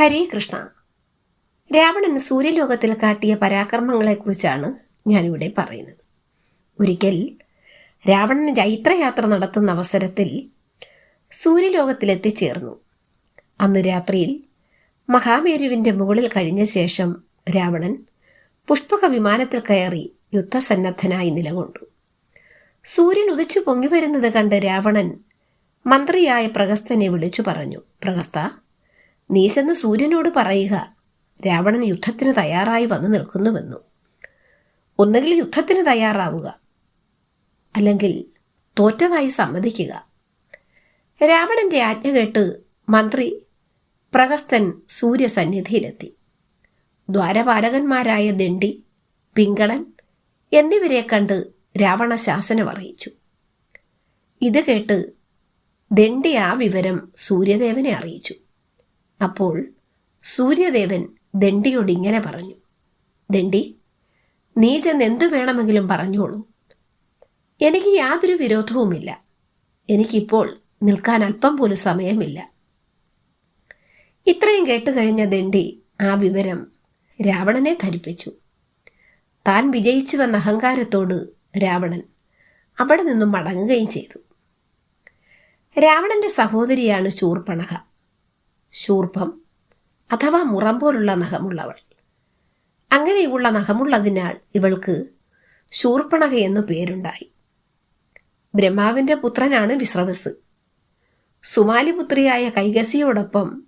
ഹരേ കൃഷ്ണ. രാവണൻ സൂര്യലോകത്തിൽ കാട്ടിയ പരാക്രമങ്ങളെക്കുറിച്ചാണ് ഞാനിവിടെ പറയുന്നത്. ഒരിക്കൽ രാവണൻ ജൈത്രയാത്ര നടത്തുന്ന അവസരത്തിൽ സൂര്യലോകത്തിലെത്തിച്ചേർന്നു. അന്ന് രാത്രിയിൽ മഹാമേരുവിന്റെ മുകളിൽ കഴിഞ്ഞ ശേഷം രാവണൻ പുഷ്പക വിമാനത്തിൽ കയറി യുദ്ധസന്നദ്ധനായി നിലകൊണ്ടു. സൂര്യൻ ഉദിച്ചു പൊങ്ങിവരുന്നത് കണ്ട് രാവണൻ മന്ത്രിയായ പ്രഗസ്തനെ വിളിച്ചു പറഞ്ഞു പ്രഗസ്ത നീ ചെന്ന് സൂര്യനോട് പറയുക. രാവണൻ യുദ്ധത്തിന് തയ്യാറായി വന്നു നിൽക്കുന്നുവെന്നു. ഒന്നുകിൽ യുദ്ധത്തിന് തയ്യാറാവുക. അല്ലെങ്കിൽ തോറ്റതായി സമ്മതിക്കുക. രാവണന്റെ ആജ്ഞ കേട്ട് മന്ത്രി പ്രഗസ്തൻ സൂര്യസന്നിധിയിലെത്തി. ദ്വാരപാലകന്മാരായ ദണ്ഡി പിങ്കളൻ എന്നിവരെ കണ്ട് രാവണ ശാസനം അറിയിച്ചു. ഇത് കേട്ട് ദണ്ഡി ആ വിവരം സൂര്യദേവനെ അറിയിച്ചു. അപ്പോൾ സൂര്യദേവൻ ദണ്ഡിയോട് ഇങ്ങനെ പറഞ്ഞു ദണ്ഡി നീ ചെന്ന് എന്തു വേണമെങ്കിലും പറഞ്ഞോളൂ. എനിക്ക് യാതൊരു വിരോധവുമില്ല. എനിക്കിപ്പോൾ നിൽക്കാൻ അല്പം പോലും സമയമില്ല. ഇത്രയും കേട്ട് കഴിഞ്ഞ ദണ്ഡി ആ വിവരം രാവണനെ ധരിപ്പിച്ചു. താൻ വിജയിച്ചുവെന്ന അഹങ്കാരത്തോട് രാവണൻ അവിടെ നിന്നും മടങ്ങുകയും ചെയ്തു. രാവണന്റെ സഹോദരിയാണ് ശൂർപ്പണക ശൂർപ്പം അഥവാ മുറം പോലുള്ള നഖമുള്ളവൾ. അങ്ങനെയുള്ള നഖമുള്ളതിനാൽ ഇവൾക്ക് ശൂർപ്പണക എന്നു പേരുണ്ടായി. ബ്രഹ്മാവിന്റെ പുത്രനാണ് വിശ്രവസ്. സുമാലിപുത്രിയായ കൈകസിയോടൊപ്പം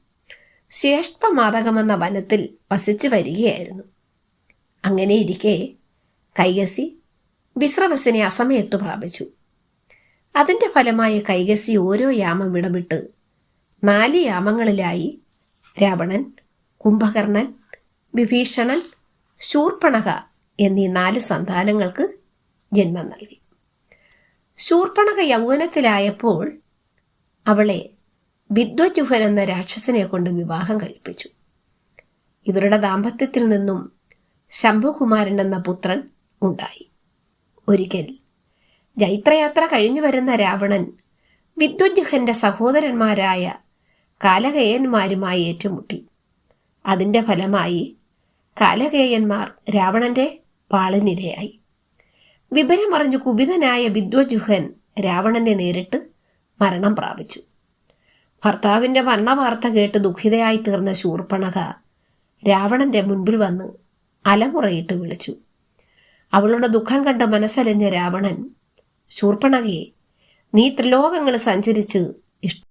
ശ്രേഷ്ഠമാതകമെന്ന വനത്തിൽ വസിച്ചു വരികയായിരുന്നു. അങ്ങനെയിരിക്കെ കൈകസി വിശ്രവസിനെ അസമയത്തു പ്രാപിച്ചു. അതിന്റെ ഫലമായി കൈകസി ഓരോ യാമം വിടവിട്ട് നാല് യാമങ്ങളിലായി രാവണൻ കുംഭകർണൻ വിഭീഷണൻ ശൂർപ്പണക എന്നീ നാല് സന്താനങ്ങൾക്ക് ജന്മം നൽകി. ശൂർപ്പണക യൗവനത്തിലായപ്പോൾ അവളെ വിദ്വജുഹൻ എന്ന രാക്ഷസനെ കൊണ്ട് വിവാഹം കഴിപ്പിച്ചു. ഇവരുടെ ദാമ്പത്യത്തിൽ നിന്നും ശംഭുകുമാരൻ എന്ന പുത്രൻ ഉണ്ടായി. ഒരിക്കൽ ജൈത്രയാത്ര കഴിഞ്ഞു വരുന്ന രാവണൻ വിദ്വജുഹന്റെ സഹോദരന്മാരായ കാലകേയന്മാരുമായി ഏറ്റുമുട്ടി. അതിന്റെ ഫലമായി കാലകേയന്മാർ രാവണന്റെ പാളിനിരയായി. വിവരമറിഞ്ഞു കുപിതനായ വിദ്വജുഹൻ രാവണനെ നേരിട്ട് മരണം പ്രാപിച്ചു. ഭർത്താവിന്റെ മരണവാർത്ത കേട്ട് ദുഃഖിതയായി തീർന്ന ശൂർപ്പണക രാവണന്റെ മുൻപിൽ വന്ന് അലമുറയിട്ട് വിളിച്ചു. അവളുടെ ദുഃഖം കണ്ട് മനസ്സലിഞ്ഞ രാവണൻ ശൂർപ്പണകയെ നീ ത്രിലോകങ്ങൾ സഞ്ചരിച്ച്